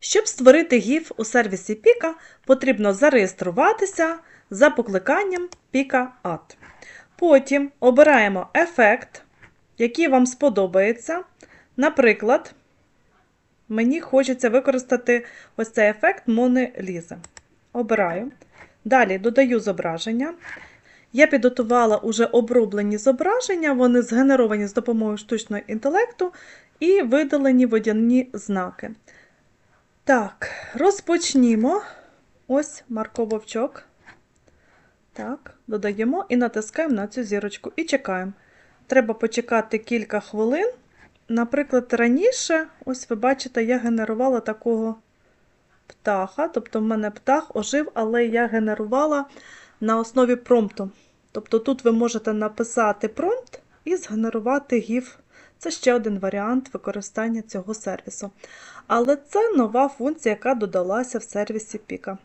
Щоб створити GIF у сервісі Pika, потрібно зареєструватися за покликанням Pika Add. Потім обираємо ефект, який вам сподобається. Наприклад, мені хочеться використати ось цей ефект Мони Лізи. Обираю. Далі додаю зображення. Я підготувала уже оброблені зображення, вони згенеровані з допомогою штучного інтелекту і видалені водяні знаки. Так, розпочнімо. Ось Марко Вовчок. Так, додаємо і натискаємо на цю зірочку і чекаємо. Треба почекати кілька хвилин. Наприклад, раніше, ось ви бачите, я генерувала такого птаха. Тобто, в мене птах ожив, але я генерувала на основі промпту. Тобто тут ви можете написати промпт і згенерувати GIF. Це ще один варіант використання цього сервісу. Але це нова функція, яка додалася в сервісі Pika.